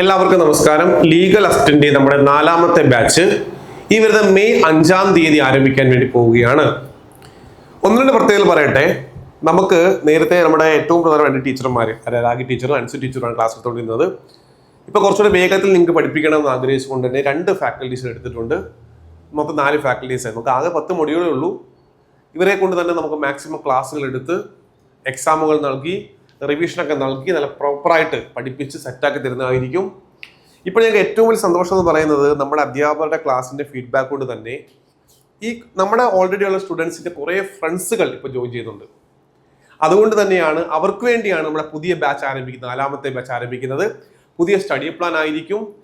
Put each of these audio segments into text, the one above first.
എല്ലാവർക്കും നമസ്കാരം. Legal assistant നമ്മുടെ നാലാമത്തെ ബാച്ച് ഈ വരുന്ന മെയ് അഞ്ചാം തീയതി ആരംഭിക്കാൻ വേണ്ടി പോവുകയാണ്. ഒന്ന് രണ്ട് പ്രത്യേകത പറയട്ടെ. നമുക്ക് നേരത്തെ നമ്മുടെ ഏറ്റവും പ്രധാനപ്പെട്ട ടീച്ചർമാർ അതായത് രാഗി ടീച്ചറും അൻസു ടീച്ചറുമാണ് ക്ലാസ് എടുത്തുകൊണ്ടിരുന്നത്. ഇപ്പോൾ കുറച്ചുകൂടി വേഗത്തിൽ നിങ്ങൾക്ക് പഠിപ്പിക്കണം എന്ന് ആഗ്രഹിച്ചുകൊണ്ട് തന്നെ രണ്ട് ഫാക്കൽറ്റീസ് എടുത്തിട്ടുണ്ട്. മൊത്തം നാല് ഫാക്കൽറ്റീസ് നമുക്ക് ആകെ പത്ത് മൊഡ്യൂളേ ഉള്ളൂ. ഇവരെ കൊണ്ട് തന്നെ നമുക്ക് മാക്സിമം ക്ലാസ്സുകൾ എടുത്ത് എക്സാമുകൾ നൽകി റിവിഷനൊക്കെ നൽകി നല്ല പ്രോപ്പറായിട്ട് പഠിപ്പിച്ച് സെറ്റാക്കി തരുന്നതായിരിക്കും. ഇപ്പോൾ ഞങ്ങൾക്ക് ഏറ്റവും വലിയ സന്തോഷം എന്ന് പറയുന്നത് നമ്മുടെ അധ്യാപകരുടെ ക്ലാസ്സിന്റെ ഫീഡ്ബാക്ക് കൊണ്ട് തന്നെ ഈ നമ്മുടെ ഓൾറെഡി ഉള്ള സ്റ്റുഡൻസിന്റെ കുറേ ഫ്രണ്ട്സുകൾ ഇപ്പോൾ ജോയിൻ ചെയ്യുന്നുണ്ട് അതുകൊണ്ട് തന്നെയാണ് അവർക്ക് വേണ്ടിയാണ് നമ്മുടെ പുതിയ ബാച്ച് ആരംഭിക്കുന്നത് നാലാമത്തെ ബാച്ച് ആരംഭിക്കുന്നത്. പുതിയ സ്റ്റഡി പ്ലാൻ ആയിരിക്കും.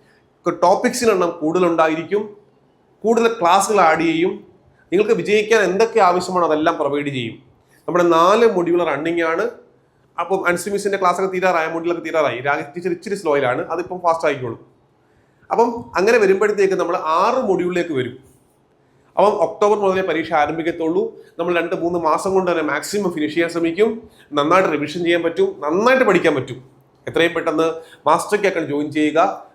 ടോപ്പിക്സിനെണ്ണം കൂടുതലുണ്ടായിരിക്കും. കൂടുതൽ ക്ലാസ്സുകൾ ആഡ് ചെയ്യും. നിങ്ങൾക്ക് വിജയിക്കാൻ എന്തൊക്കെ ആവശ്യമാണോ അതെല്ലാം പ്രൊവൈഡ് ചെയ്യും. നമ്മുടെ നാല് മൊഡ്യൂൾ റണ്ണിംഗ് ആണ്. അപ്പം അൻസുമിസിന്റെ ക്ലാസ് ഒക്കെ തീരാറായി മുണ്ടിലൊക്കെ തീരാറായി. രാഗി ടീച്ചർ ഇച്ചിരി സ്ലോയിലാണ് അതിപ്പം ഫാസ്റ്റ് ആയിക്കോളും. അപ്പം അങ്ങനെ വരുമ്പോഴത്തേക്ക് നമ്മൾ ആറ് മൊഡ്യൂളിലേക്ക് വരും. അപ്പം ഒക്ടോബർ മുതലേ പരീക്ഷ ആരംഭിക്കത്തുള്ളൂ. നമ്മൾ രണ്ട് മൂന്ന് മാസം കൊണ്ട് തന്നെ മാക്സിമം ഫിനിഷ് ചെയ്യാൻ ശ്രമിക്കും. നന്നായിട്ട് റിവിഷൻ ചെയ്യാൻ പറ്റും. നന്നായിട്ട് പഠിക്കാൻ പറ്റും. എത്രയും പെട്ടെന്ന് മാസ്റ്റർക്ക് ഒക്കെ ജോയിൻ ചെയ്യുക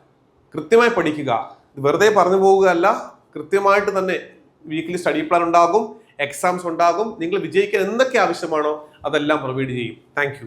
കൃത്യമായി പഠിക്കുക. വെറുതെ പറഞ്ഞു പോവുകയല്ല കൃത്യമായിട്ട് തന്നെ വീക്കിലി സ്റ്റഡി പ്ലാൻ ഉണ്ടാകും എക്സാംസ് ഉണ്ടാകും. നിങ്ങൾ വിജയിക്കാൻ എന്തൊക്കെ ആവശ്യമാണോ അതെല്ലാം പ്രൊവൈഡ് ചെയ്യും. താങ്ക്